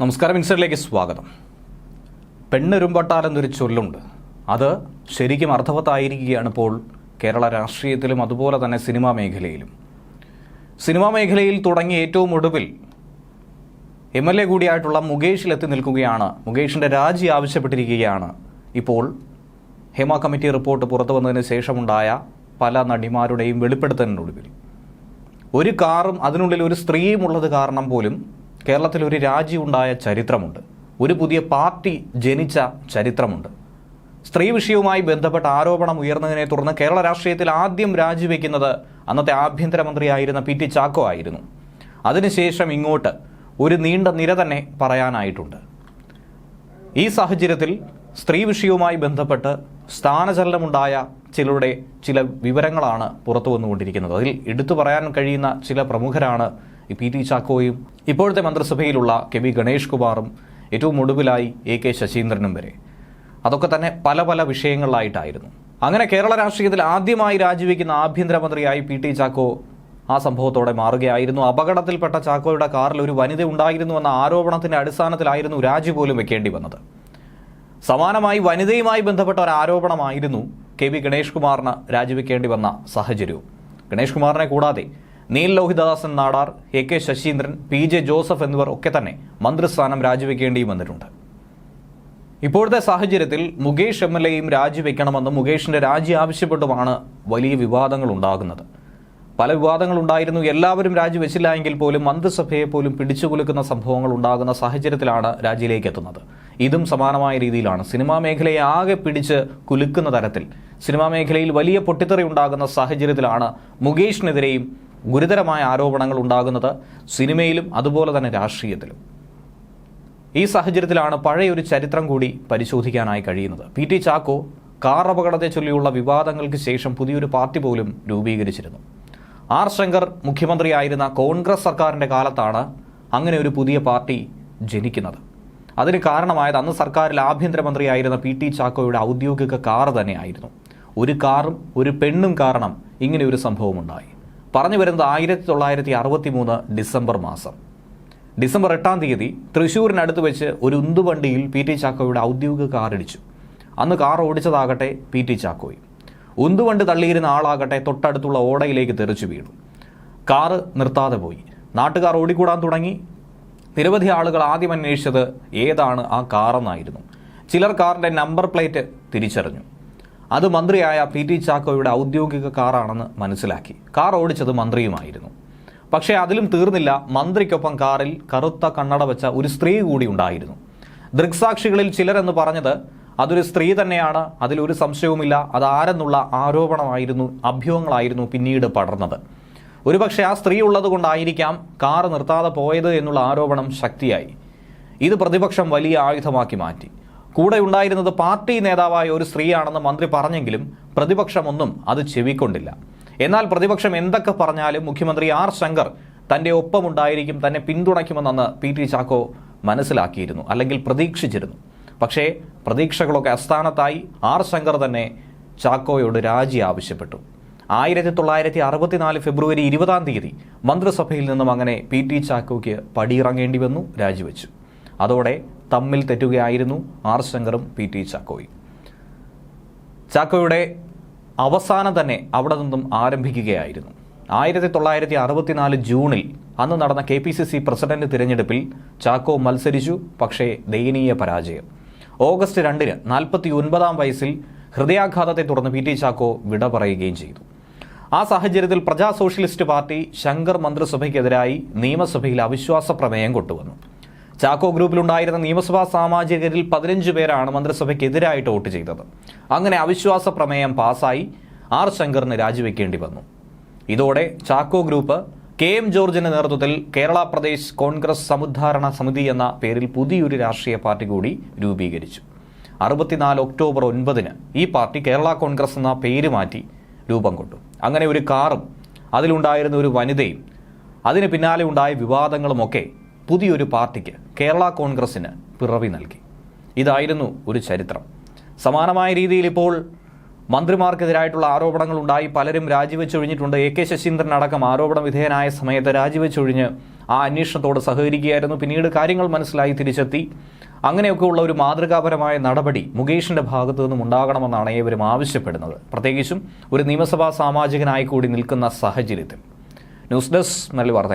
നമസ്കാരം ഇൻസൈഡിലേക്ക് സ്വാഗതം. പെണ്ണുരുമ്പട്ടാലെന്നൊരു ചൊല്ലുണ്ട്. അത് ശരിക്കും അർത്ഥവത്തായിരിക്കുകയാണ് ഇപ്പോൾ കേരള രാഷ്ട്രീയത്തിലും അതുപോലെ തന്നെ സിനിമാ മേഖലയിലും. സിനിമാ മേഖലയിൽ തുടങ്ങി ഏറ്റവും ഒടുവിൽ എം എൽ എ കൂടിയായിട്ടുള്ള മുകേഷിലെത്തി നിൽക്കുകയാണ്. മുകേഷിന്റെ രാജി ആവശ്യപ്പെട്ടിരിക്കുകയാണ്. ഇപ്പോൾ ഹേമ കമ്മിറ്റി റിപ്പോർട്ട് പുറത്തു വന്നതിന് ശേഷമുണ്ടായ പല നടിമാരുടെയും വെളിപ്പെടുത്തലിനൊടുവിൽ. ഒരു കാറും അതിനുള്ളിൽ ഒരു സ്ത്രീയും ഉള്ളത് കാരണം പോലും കേരളത്തിൽ ഒരു രാജ്യമുണ്ടായ ചരിത്രമുണ്ട്. ഒരു പുതിയ പാർട്ടി ജനിച്ച ചരിത്രമുണ്ട്. സ്ത്രീ വിഷയവുമായി ബന്ധപ്പെട്ട ആരോപണം ഉയർന്നതിനെ തുടർന്ന് കേരള രാഷ്ട്രീയത്തിൽ ആദ്യം രാജിവെക്കുന്നത് അന്നത്തെ ആഭ്യന്തരമന്ത്രിയായിരുന്ന പി ടി ചാക്കോ ആയിരുന്നു. അതിനുശേഷം ഇങ്ങോട്ട് ഒരു നീണ്ട നിര തന്നെ പറയാനായിട്ടുണ്ട്. ഈ സാഹചര്യത്തിൽ സ്ത്രീ വിഷയവുമായി ബന്ധപ്പെട്ട് സ്ഥാനചലനമുണ്ടായ ചിലരുടെ ചില വിവരങ്ങളാണ് പുറത്തു വന്നുകൊണ്ടിരിക്കുന്നത് അതിൽ എടുത്തു പറയാൻ കഴിയുന്ന ചില പ്രമുഖരാണ് ഈ പി ടി ചാക്കോയും ഇപ്പോഴത്തെ മന്ത്രിസഭയിലുള്ള കെ വി ഗണേഷ് കുമാറും ഏറ്റവും ഒടുവിലായി എ കെ ശശീന്ദ്രനും വരെ. അതൊക്കെ തന്നെ പല പല വിഷയങ്ങളിലായിട്ടായിരുന്നു. അങ്ങനെ കേരള രാഷ്ട്രീയത്തിൽ ആദ്യമായി രാജിവെക്കുന്ന ആഭ്യന്തരമന്ത്രിയായി പി ടി ചാക്കോ ആ സംഭവത്തോടെ മാറുകയായിരുന്നു. അപകടത്തിൽപ്പെട്ട ചാക്കോയുടെ കാറിൽ ഒരു വനിത ഉണ്ടായിരുന്നുവെന്ന ആരോപണത്തിന്റെ അടിസ്ഥാനത്തിലായിരുന്നു രാജി പോലും വെക്കേണ്ടി വന്നത്. സമാനമായി വനിതയുമായി ബന്ധപ്പെട്ട ഒരു ആരോപണമായിരുന്നു കെ വി ഗണേഷ് കുമാറിന് രാജിവെക്കേണ്ടി വന്ന സാഹചര്യവും. ഗണേഷ് കുമാറിനെ കൂടാതെ Neel Lohithadasan Nadar A K Saseendran P J Joseph എന്നിവർ ഒക്കെ തന്നെ മന്ത്രിസ്ഥാനം രാജിവെക്കേണ്ടിയും വന്നിട്ടുണ്ട്. ഇപ്പോഴത്തെ സാഹചര്യത്തിൽ മുകേഷ് എം എൽ എയും രാജിവെക്കണമെന്നും മുകേഷിന്റെ രാജി ആവശ്യപ്പെട്ടുമാണ് വലിയ വിവാദങ്ങൾ ഉണ്ടാകുന്നത്. പല വിവാദങ്ങൾ ഉണ്ടായിരുന്നു എല്ലാവരും രാജിവെച്ചില്ല എങ്കിൽ പോലും മന്ത്രിസഭയെ പോലും പിടിച്ചുകുലുക്കുന്ന സംഭവങ്ങൾ ഉണ്ടാകുന്ന സാഹചര്യത്തിലാണ് രാജിയിലേക്ക് എത്തുന്നത്. ഇതും സമാനമായ രീതിയിലാണ്. സിനിമാ മേഖലയെ ആകെ പിടിച്ച് കുലുക്കുന്ന തരത്തിൽ സിനിമാ മേഖലയിൽ വലിയ പൊട്ടിത്തെറി ഉണ്ടാകുന്ന സാഹചര്യത്തിലാണ് മുകേഷിനെതിരെയും ഗുരുതരമായ ആരോപണങ്ങൾ ഉണ്ടാകുന്നത് സിനിമയിലും അതുപോലെ തന്നെ രാഷ്ട്രീയത്തിലും. ഈ സാഹചര്യത്തിലാണ് പഴയൊരു ചരിത്രം കൂടി പരിശോധിക്കാനായി കഴിയുന്നത്. പി ടി ചാക്കോ കാർ അപകടത്തെ ചൊല്ലിയുള്ള വിവാദങ്ങൾക്ക് ശേഷം പുതിയൊരു പാർട്ടി പോലും രൂപീകരിച്ചിരുന്നു. ആർ ശങ്കർ മുഖ്യമന്ത്രിയായിരുന്ന കോൺഗ്രസ് സർക്കാരിന്റെ കാലത്താണ് അങ്ങനെ ഒരു പുതിയ പാർട്ടി ജനിക്കുന്നത്. അതിന് കാരണമായത് അന്ന് സർക്കാരിൽ ആഭ്യന്തരമന്ത്രിയായിരുന്ന പി ടി ചാക്കോയുടെ ഔദ്യോഗിക കാർ തന്നെയായിരുന്നു. ഒരു കാറും ഒരു പെണ്ണും കാരണം ഇങ്ങനെ സംഭവമുണ്ടായി. പറഞ്ഞു വരുന്നത് ആയിരത്തി തൊള്ളായിരത്തി അറുപത്തി മൂന്ന് ഡിസംബർ മാസം. ഡിസംബർ എട്ടാം തീയതി തൃശ്ശൂരിനടുത്ത് വെച്ച് ഒരു ഉന്തുവണ്ടിയിൽ പി ടി ചാക്കോയുടെ ഔദ്യോഗിക കാർ ഇടിച്ചു അന്ന് കാർ ഓടിച്ചതാകട്ടെ പി ടി ചാക്കോയി. ഉന്തുവണ്ടി തള്ളിയിരുന്ന ആളാകട്ടെ തൊട്ടടുത്തുള്ള ഓടയിലേക്ക് തെറിച്ചു വീണു. കാറ് നിർത്താതെ പോയി. നാട്ടുകാർ ഓടിക്കൂടാൻ തുടങ്ങി. നിരവധി ആളുകൾ ആദ്യം അന്വേഷിച്ചത് ഏതാണ് ആ കാറെന്നായിരുന്നു. ചിലർ കാറിന്റെ നമ്പർ പ്ലേറ്റ് തിരിച്ചറിഞ്ഞു. അത് മന്ത്രിയായ പി ടി ചാക്കോയുടെ ഔദ്യോഗിക കാറാണെന്ന് മനസ്സിലാക്കി. കാർ ഓടിച്ചത് മന്ത്രിയുമായിരുന്നു. പക്ഷേ അതിലും തീർന്നില്ല. മന്ത്രിക്കൊപ്പം കാറിൽ കറുത്ത കണ്ണട വെച്ച ഒരു സ്ത്രീ കൂടി ഉണ്ടായിരുന്നു. ദൃക്സാക്ഷികളിൽ ചിലരെന്ന് പറഞ്ഞത് അതൊരു സ്ത്രീ തന്നെയാണ്. അതിലൊരു സംശയവുമില്ല. അതാരെന്നുള്ള ആരോപണമായിരുന്നു അഭ്യൂഹങ്ങളായിരുന്നു പിന്നീട് പടർന്നത്. ഒരുപക്ഷെ ആ സ്ത്രീ ഉള്ളത് കൊണ്ടായിരിക്കാം കാർ നിർത്താതെ പോയത് എന്നുള്ള ആരോപണം ശക്തിയായി. ഇത് പ്രതിപക്ഷം വലിയ ആയുധമാക്കി മാറ്റി. കൂടെ ഉണ്ടായിരുന്നത് പാർട്ടി നേതാവായ ഒരു സ്ത്രീയാണെന്ന് മന്ത്രി പറഞ്ഞെങ്കിലും പ്രതിപക്ഷമൊന്നും അത് ചെവിക്കൊണ്ടില്ല. എന്നാൽ പ്രതിപക്ഷം എന്തൊക്കെ പറഞ്ഞാലും മുഖ്യമന്ത്രി ആർ ശങ്കർ തന്റെ ഒപ്പമുണ്ടായിരിക്കും തന്നെ പിന്തുണയ്ക്കുമെന്ന് പി ടി ചാക്കോ മനസ്സിലാക്കിയിരുന്നു അല്ലെങ്കിൽ പ്രതീക്ഷിച്ചിരുന്നു. പക്ഷേ പ്രതീക്ഷകളൊക്കെ അസ്ഥാനത്തായി ആർ ശങ്കർ തന്നെ ചാക്കോയോട് രാജി ആവശ്യപ്പെട്ടു. ആയിരത്തി തൊള്ളായിരത്തി അറുപത്തിനാല് ഫെബ്രുവരി ഇരുപതാം തീയതി മന്ത്രിസഭയിൽ നിന്നും അങ്ങനെ പി ടി ചാക്കോയ്ക്ക് പടിയിറങ്ങേണ്ടി വന്നു രാജിവെച്ചു. അതോടെ തമ്മിൽ തെറ്റുകയായിരുന്നു ആർ ശങ്കറും പി ടി ചാക്കോയും. ചാക്കോയുടെ അവസാനം തന്നെ അവിടെ നിന്നും ആരംഭിക്കുകയായിരുന്നു. ആയിരത്തി തൊള്ളായിരത്തി അറുപത്തിനാല് ജൂണിൽ അന്ന് നടന്ന K P C C president തിരഞ്ഞെടുപ്പിൽ ചാക്കോ മത്സരിച്ചു പക്ഷേ ദയനീയ പരാജയം. ഓഗസ്റ്റ് രണ്ടിന് നാൽപ്പത്തി ഒൻപതാം വയസ്സിൽ ഹൃദയാഘാതത്തെ തുടർന്ന് പി ടി ചാക്കോ വിട പറയുകയും ചെയ്തു. ആ സാഹചര്യത്തിൽ പ്രജാ സോഷ്യലിസ്റ്റ് പാർട്ടി ശങ്കർ മന്ത്രിസഭയ്ക്കെതിരായി നിയമസഭയിൽ അവിശ്വാസ പ്രമേയം കൊണ്ടുവന്നു. ചാക്കോ ഗ്രൂപ്പിലുണ്ടായിരുന്ന നിയമസഭാ സാമാജികരിൽ പതിനഞ്ച് പേരാണ് മന്ത്രിസഭയ്ക്കെതിരായിട്ട് വോട്ട് ചെയ്തത്. അങ്ങനെ അവിശ്വാസ പ്രമേയം പാസായി ആർ ശങ്കറിന് രാജിവെക്കേണ്ടി വന്നു. ഇതോടെ ചാക്കോ ഗ്രൂപ്പ് കെ എം ജോർജിന്റെ നേതൃത്വത്തിൽ കേരള പ്രദേശ് കോൺഗ്രസ് സമുദ്ധാരണ സമിതി എന്ന പേരിൽ പുതിയൊരു രാഷ്ട്രീയ പാർട്ടി കൂടി രൂപീകരിച്ചു. അറുപത്തിനാല് ഒക്ടോബർ ഒൻപതിന് ഈ പാർട്ടി കേരള കോൺഗ്രസ് എന്ന പേര് മാറ്റി രൂപം കൊണ്ടു അങ്ങനെ ഒരു കാറും അതിലുണ്ടായിരുന്ന ഒരു വനിതയും അതിന് പിന്നാലെ ഉണ്ടായ വിവാദങ്ങളുമൊക്കെ പുതിയൊരു പാർട്ടിക്ക് കേരള കോൺഗ്രസിന് പിറവി നൽകി. ഇതായിരുന്നു ഒരു ചരിത്രം. സമാനമായ രീതിയിൽ ഇപ്പോൾ മന്ത്രിമാർക്കെതിരായിട്ടുള്ള ആരോപണങ്ങൾ ഉണ്ടായി. പലരും രാജിവെച്ചൊഴിഞ്ഞിട്ടുണ്ട് എ കെ ശശീന്ദ്രൻ അടക്കം ആരോപണ വിധേയനായ സമയത്ത് രാജിവെച്ചൊഴിഞ്ഞ് ആ അന്വേഷണത്തോട് സഹകരിക്കുകയായിരുന്നു. പിന്നീട് കാര്യങ്ങൾ മനസ്സിലായി തിരിച്ചെത്തി. അങ്ങനെയൊക്കെയുള്ള ഒരു മാതൃകാപരമായ നടപടി മുകേഷിന്റെ ഭാഗത്തു നിന്നും ഉണ്ടാകണമെന്നാണ് ഏവരും ആവശ്യപ്പെടുന്നത്. പ്രത്യേകിച്ചും ഒരു നിയമസഭാ സാമാജികനായി കൂടി നിൽക്കുന്ന സാഹചര്യത്തിൽ. ന്യൂസ് ഡെസ്ക് നല്ല വാർത്ത